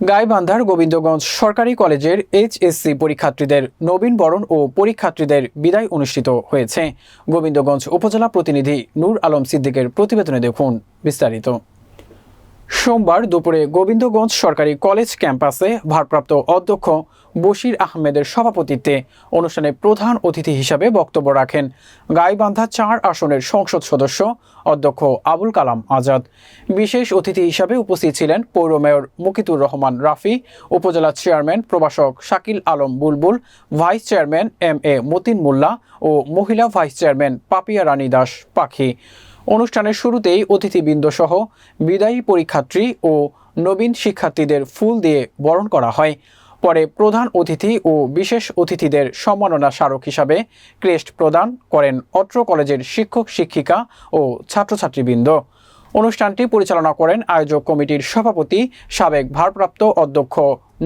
গাইবান্ধার গোবিন্দগঞ্জ সরকারি কলেজের এইচএসসি পরীক্ষার্থীদের নবীন বরণ ও পরীক্ষার্থীদের বিদায় অনুষ্ঠিত হয়েছে। গোবিন্দগঞ্জ উপজেলা প্রতিনিধি নূর আলম সিদ্দিকের প্রতিবেদনে দেখুন বিস্তারিত। সোমবার দুপুরে গোবিন্দগঞ্জ সরকারি কলেজ ক্যাম্পাসে ভারপ্রাপ্ত অধ্যক্ষ বশির আহমেদের সভাপতিত্বে অনুষ্ঠানে প্রধান অতিথি হিসাবে বক্তব্য রাখেন গাইবান্ধা চার আসনের সংসদ সদস্য অধ্যক্ষ আবুল কালাম আজাদ। বিশেষ অতিথি হিসাবে উপস্থিত ছিলেন পৌর মেয়র মুকিতুর রহমান রাফি, উপজেলা চেয়ারম্যান প্রভাষক Shakil Alam Bulbul, vice chairman M A Matin Mollah ও মহিলা ভাইস চেয়ারম্যান পাপিয়া রানী দাস পাখি। অনুষ্ঠানের শুরুতেই অতিথিবৃন্দ সহ বিদায়ী পরীক্ষার্থী ও নবীন শিক্ষার্থীদের ফুল দিয়ে বরণ করা হয়। পরে প্রধান অতিথি ও বিশেষ অতিথিদের সম্মাননা স্মারক হিসাবে ক্রেস্ট প্রদান করেন অত্র কলেজের শিক্ষক, শিক্ষিকা ও ছাত্রছাত্রীবৃন্দ। অনুষ্ঠানটি পরিচালনা করেন আয়োজক কমিটির সভাপতি, সাবেক ভারপ্রাপ্ত অধ্যক্ষ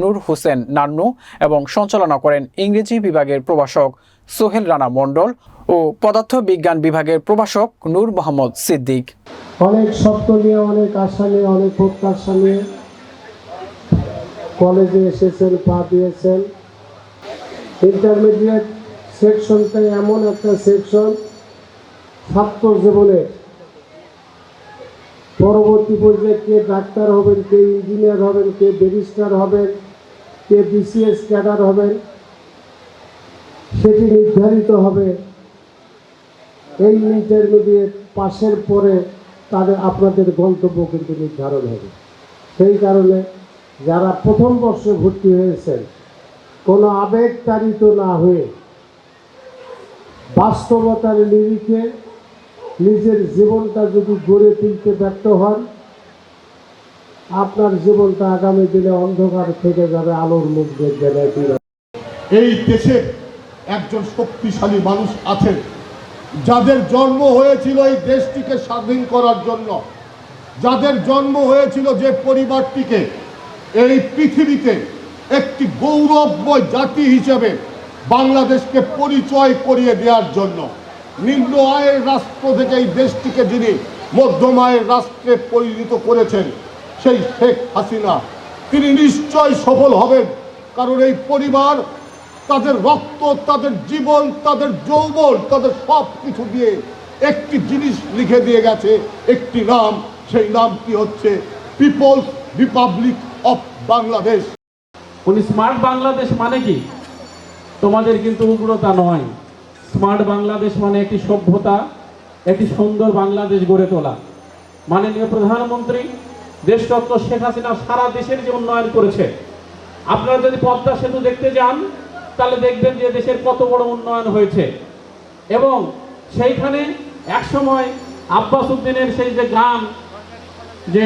নূর হোসেন নান্নু এবং সঞ্চালনা করেন ইংরেজি বিভাগের প্রভাষক সোহেল রানা মণ্ডল ও পদার্থ বিজ্ঞান বিভাগের প্রভাষক নূর মোহাম্মদ সিদ্দিক। অনেক স্বপ্ন নিয়ে, অনেক আশা নিয়ে, অনেক প্রত্যাশা নিয়ে কলেজে এসেছেন, পা দিয়েছেন। ইন্টারমিডিয়েট সেকশনটা এমন একটা সেকশন, ছাত্র জীবনে পরবর্তী পর্যায়ে কে ডাক্তার হবেন, কে ইঞ্জিনিয়ার হবেন, কে ব্যারিস্টার হবেন, কে বিসিএস ক্যাডার হবেন সেটি নির্ধারিত হবে। এই ইন্টারমিডিয়েট পাশের পরে তাদের আপনাদের গন্তব্য কিন্তু নির্ধারণ হবে। সেই কারণে যারা প্রথম বর্ষে ভর্তি হয়েছেন, কোনো আবেগ তাড়িত না হয়ে বাস্তবতার নিরিখে নিজের জীবনটা যদি গড়ে তুলতে ব্যর্থ হন, আপনার জীবনটা আগামী দিনে অন্ধকার থেকে যাবে আলোর মুখ দেখবে এই দেশে একজন শক্তিশালী মানুষ আছেন। যাদের জন্ম হয়েছিল এই দেশটিকে স্বাধীন করার জন্য। যাদের জন্ম হয়েছিল যে পরিবারটিকে এই পৃথিবীতে একটি গৌরবময় জাতি হিসেবে বাংলাদেশকে পরিচয় করিয়ে দেওয়ার জন্য নিম্ন আয়ের রাষ্ট্র থেকে এই দেশটিকে যিনি মধ্যম আয়ের রাষ্ট্রে পরিণত করেছেন সেই শেখ হাসিনা, তিনি নিশ্চয় সফল হবেন। কারণ এই পরিবার তাদের রক্ত, তাদের জীবন, তাদের যৌবন, তাদের সব কিছু দিয়ে একটি জিনিস লিখে দিয়ে গেছে, একটি নাম। সেই নামটি হচ্ছে পিপলস রিপাবলিক অফ বাংলাদেশ। উনি স্মার্ট বাংলাদেশ মানে কি? তোমাদের কিন্তু উগ্রতা নয়। স্মার্ট বাংলাদেশ মানে একটি সভ্যতা, একটি সুন্দর বাংলাদেশ গড়ে তোলা। মাননীয় প্রধানমন্ত্রী, দেশরত্ন শেখ হাসিনা সারা দেশের যে উন্নয়ন করেছে। আপনারা যদি পদ্মা সেতু দেখতে যান তাহলে দেখবেন যে দেশের কত বড় উন্নয়ন হয়েছে। এবং সেইখানে একসময় আব্বাস উদ্দিনের সেই যে গান, যে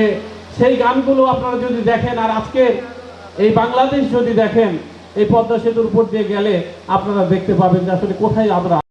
সেই গানগুলো আপনারা যদি দেখেন, আর আজকে এই বাংলাদেশ যদি দেখেন, এই পদ্মা সেতুর উপর দিয়ে গেলে আপনারা দেখতে পাবেন যে আসলে কোথায় আমরা